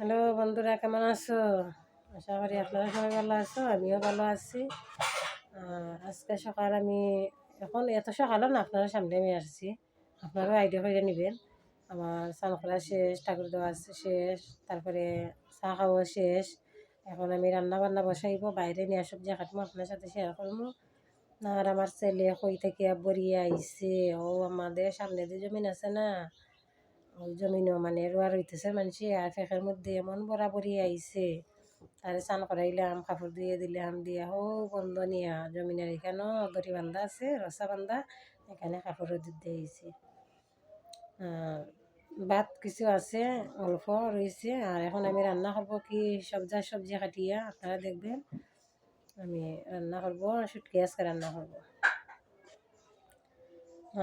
Hello বন্ধুরা, কেমন আছো? আশা করি আপনারা সবাই ভালো আছো, আমিও ভালো আছি। আজকে সকাল আমি এখন এত সকালও না, আপনারা সামনে আমি আসছি। আপনারাও আইডিয়া করে নেবেন। আমার স্নান করা শেষ, ঠাকুর দেওয়া শেষ, তারপরে চা খাওয়া শেষ। এখন আমি রান্না বান্না বসাইব, বাইরে নিয়ে সবজি কাটবো আপনার সাথে শেয়ার করব আর আমার ছেলে কই থেকে বরিয়ে আইছে? ও আমাদের সামনে যে জমিন আছে না জমিনও মানে রোয়া রইতেছে মানুষে আর ফেঁকের মধ্যে এমন বরাবরই আইছে। তারে স্নান করাইলাম, কাপড় দিয়ে দিলাম, দিয়া হো বন্ধ নিয়া, জমিনের এখানেও দড়ি বান্ধা আছে, রসা বান্ধা এখানে কাপড় দিতে আইছে। ভাত কিছু আছে, অল্প রয়েছে আর এখন আমি রান্না করব কি সবজা সবজি কাটিয়া, আপনারা দেখবেন। আমি রান্না করব, শুটকি আজকে রান্না করব।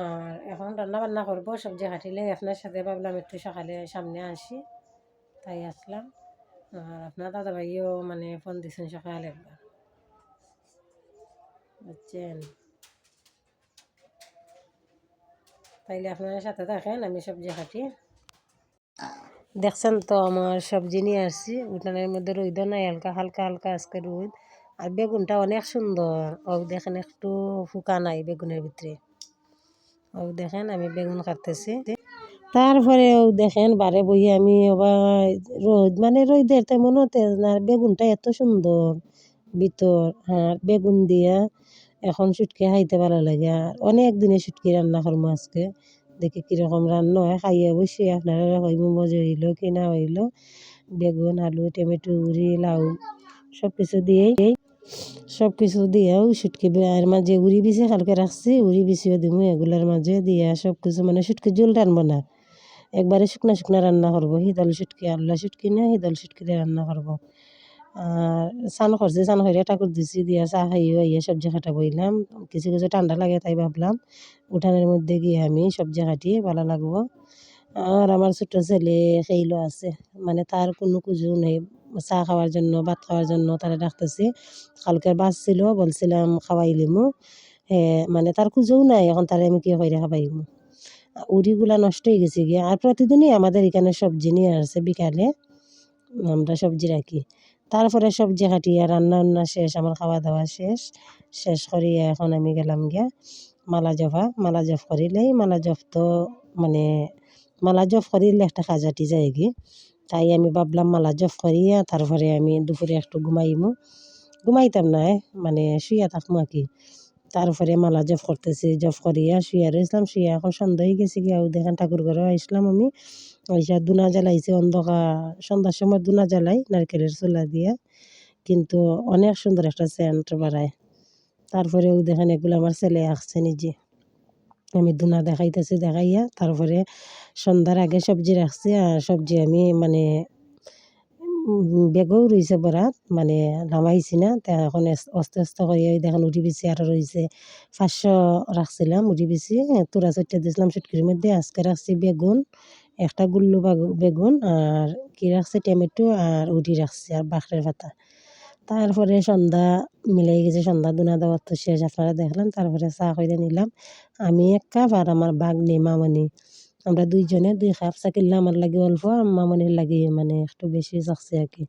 আর এখন রান্না বান্না করব, সবজি কাটিলে আপনার সাথে ভাবলাম একটু সকালে সামনে আসি, তাই আসলাম। আর আপনার দাদা ভাইও মানে ফোন দিচ্ছেন সকালে একবার। বুঝছেন? তাইলে আপনার সাথে থাকেন, আমি সবজি কাটি। দেখছেন তো, আমার সবজি নিয়ে আসছি, উঠানের মধ্যে রোদ নাই, হালকা হালকা হালকা আজকে রোদ আর বেগুনটা অনেক সুন্দর। ও দেখেন একটু ফুকা নাই বেগুনের ভিতরে। ও দেখেন আমি বেগুন কাটতেছি। তারপরে ও দেখেন বারে বই আমি রোদ মানে রোদের তেমনও তেজ না বেগুনটা এত সুন্দর ভিতর হ্যাঁ বেগুন দিয়া এখন সুটকি খাইতে ভালো লাগে। আর অনেক দিনে সুটকি রান্না করব আজকে, দেখি কীরকম রান্না হয়, খাইয়ে অবশ্যই আপনারা হইব মজা হইল কিনা হইল। বেগুন, আলু, টমেটো উড়ি লাউ সব কিছু দিয়েই সব কিছু দিয়েও শুটকি আর মাঝে উড়ি বিছে কালকে রাখছি, উড়ি বিছিও দিমু এগুলার মাঝে দিয়া সব কিছু মানে শুটকি জোল রানবো না, একবারে শুকনা শুকনা রান্না করব। শীতল শুটকি আল্লা শুটকি না, শীতল শুটকি দিয়ে রান্না করব। আর স্নান করছি স্নান করে ঠাকুর দিছি, দিয়া চা খাইও ইয়ে সবজি কাটা বইলাম। কিছু কিছু ঠান্ডা লাগে তাই ভাবলাম, উঠানের মধ্যে গিয়ে আমি সবজি কাটি ভালো লাগবো। আর আমার ছোট ছেলে খেইলো আছে মানে তার কোনো কুজু নেই। চা খাওয়ার জন্য, ভাত খাওয়ার জন্য তারা ডাকতেছি। কালকে বাস ছিল, বলছিলাম খাওয়াইলিমু হ্যাঁ মানে তার কুজুও নাই, এখন তারে আমি কি করে খাওয়াইমু। উড়িগুলা নষ্ট হয়ে গেছে গিয়ে। আর প্রতিদিনই আমাদের এখানে সবজি নিয়ে আসছে বিকালে। আমরা সবজি রাখি। তারপরে সবজি কাটিয়া রান্না বান্না শেষ, আমার খাওয়া দাওয়া শেষ। শেষ করিয়া এখন আমি গেলাম গিয়া মালা জফা মালা জফ করিলেই মালা জফ তো মানে মালা জফ করিলে একটা খাজাটি যায় কি তাই আমি ভাবলাম, মালা জফ করিয়া তারপরে আমি দুপুরে একটু ঘুমাইমু। ঘুমাইতাম না মানে শুইয়া থাকব আর কি। তারপরে মালা জফ করতেছি জফ করিয়া শুইয়া রয়েছিলাম শুইয়া এখন সন্ধ্যা হয়ে গেছে গিয়া দেখেন ঠাকুর ঘরে আসলাম আমি। আইসা দুনা জ্বালাইছে, অন্ধকার, সন্ধ্যার সময় দুনা জ্বালাই নারকেলের চুলা দিয়া। কিন্তু অনেক সুন্দর একটা সেন্ট বাড়ায়। তারপরে তারপরেও দেখেন এগুলো আমার ছেলে আসছে নিজে। আমি দুনা দেখাইতেছি, দেখাইয়া তারপরে সন্ধ্যার আগে সবজি রাখছি আর সবজি আমি মানে বেগও রয়েছে বরাত মানে নামাইছি না। তা এখন আস্তে আস্তে করে দেখেন উঠি বিছি আরও রয়েছে পাঁচশো রাখছিলাম উঠি বিছি তোরা চারটে দিয়েছিলাম সুটকির মধ্যে। আজকে রাখছি বেগুন, একটা গুল্লু বেগুন আর কি রাখছি? টমেটো আর উঠি রাখছি আর বাখরের পাতা। তারপরে সন্ধ্যা মিলাই গেছে, সন্ধ্যা দুনা দেওয়ার তো শেষ। আপনারা দেখলাম, তারপরে চা করে নিলাম। আমি এক কাপ আর আমার বাগনি মামনি। আমরা দুইজনে দুই কাপ চা কিনলে আমার লাগে অল্প মামনির লাগে মানে একটু বেশি চাকছি আর কি।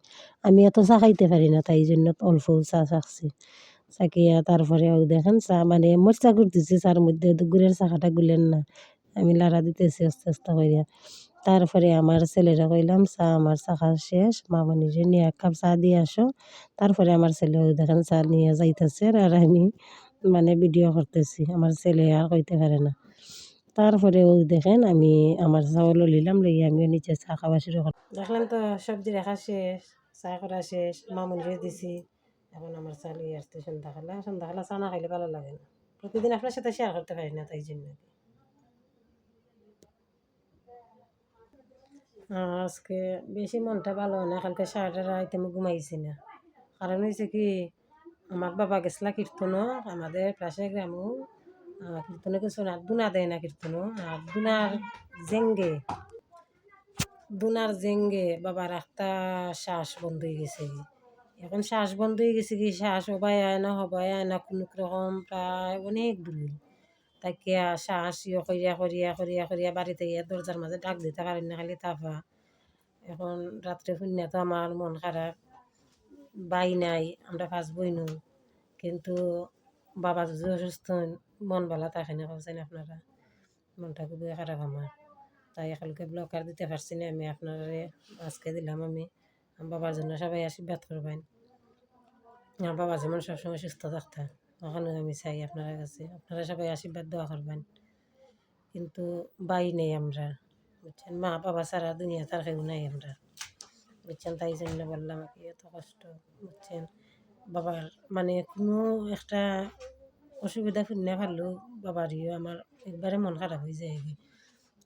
আমি এত চা খাইতে পারি না, তাই জন্য অল্প চা চাকছি চাকিয়া তারপরে দেখেন চা মানে মোর চা করতেছি, চার মধ্যে গুড়ের চাকাটা গুলেন না। আমি লাড়া দিতেছি আস্তে আস্তে করিয়া তারপরে আমার ছেলেরা কইলাম, চা আমার চাকা শেষ মামনিরে নিয়ে এক কাপ চা দিয়ে আসো। তারপরে আমার ছেলে দেখেন চা নিয়ে যাইতেছে আর আমি মানে ভিডিও করতেছি। আমার ছেলে আর কইতে পারে না। তারপরে ও দেখেন আমি আমার চাউল নিলাম, লইয়া আমিও নিচে চা খাওয়া শুরু করলাম দেখলেন তো সবজি রাখা শেষ, চা করা শেষ মামুনিরে দিছি। এখন আমার চা লইয়া আসতে সন্ধ্যাবেলা। সন্ধ্যাবেলা চা না খাইলে ভালো লাগে না। প্রতিদিন আপনার সাথে শেয়ার করতে পারি না, তাই জন্য। আজকে বেশি মনটা ভালো হয় না, কালকে সারাটা রাত আমি ঘুমাইছি না কারণ হয়েছে কি, আমার বাবা গেছিলা কীর্তন আমাদের পাশে গ্রামও কীর্তনে কিছু না, দুনা দেয় না কীর্তন আর দুনার জেঙ্গে দুনার জেঙ্গে বাবার একটা শ্বাস বন্ধ হয়ে গেছে। এখন শ্বাস বন্ধ হয়ে গেছে কি, শ্বাস হবাই আয় না হবাই আয় না, কোনো রকম প্রায় অনেক দূর। শ্বাস ইয়ে করিয়া করিয়া করিয়া করিয়া বাড়িতে গিয়ে দরজার মাঝে ডাক দিতে পারেন না, খালি তাফা। এখন রাত্রে শুনে তো আমার মন খারাপ। বাই নাই, আমরা পাঁচ বই নই কিন্তু বাবা যদি অসুস্থ মন ভালো থাকে না, বলছেন আপনারা। মনটা খুবই খারাপ আমার। তাই একালকে ব্লকার দিতে পারছি না আমি, আপনারা আজকে দিলাম আমি। বাবার জন্য সবাই আশীর্বাদ করবেন। আমার বাবা যেমন সবসময় সুস্থ থাকতা ওখানে আমি চাই আপনারা কাছে। আপনারা সবাই আশীর্বাদ দেওয়া করবেন। কিন্তু বাই নেই আমরা, বুঝছেন? মা বাবা ছাড়া দুনিয়া তার কেউ নাই আমরা, বুঝছেন? তাই জন্য বললাম কি, এত কষ্ট, বুঝছেন? বাবার মানে কোনো একটা অসুবিধা শুনে পারলেও বাবার ইয়ে আমার একবারে মন খারাপ হয়ে যায়।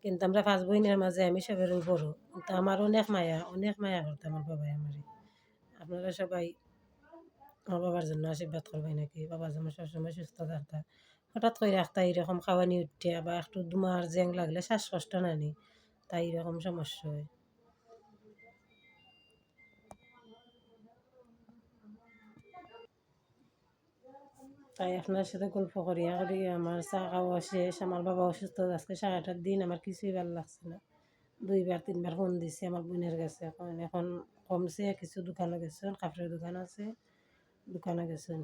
কিন্তু আমরা পাঁচ বইনের মাঝে আমি সবের বড়, কিন্তু আমার অনেক মায়া অনেক মায়া করতো আমার বাবাই আমারে। আপনারা সবাই আমার বাবার জন্য আশীর্বাদ করবেন নাকি? বাবা যেমন সবসময় সুস্থ থাকতা হঠাৎ করে রাখতা এরকম খাওয়ানি উঠতে বা একটু দুমার জ্যাং লাগলে শ্বাসকষ্ট নানি তাই এরকম সমস্যা হয়। তাই আপনার সাথে গল্প করি করি আমার চা খাওয়া শেষ, আমার বাবা অসুস্থ আজকে সারাটার দিন আমার কিছুই ভালো লাগছে না। দুইবার, তিনবার ফোন দিছে, আমার বোনের কাছে এখন এখন কমছে, কিছু দোকানে গেছেন কাপড়ের দোকান আছে। দোকানে গেছেন।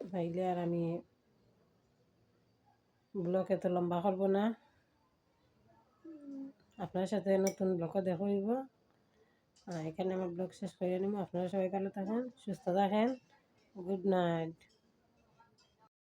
ভাইলে আর আমি ব্লক এত লম্বা করব না। আপনার সাথে নতুন ব্লকও দেখাইব এখানে আমার ব্লগ শেষ করে নিব। আপনারা সবাই ভালো থাকেন, সুস্থ থাকেন। Good night.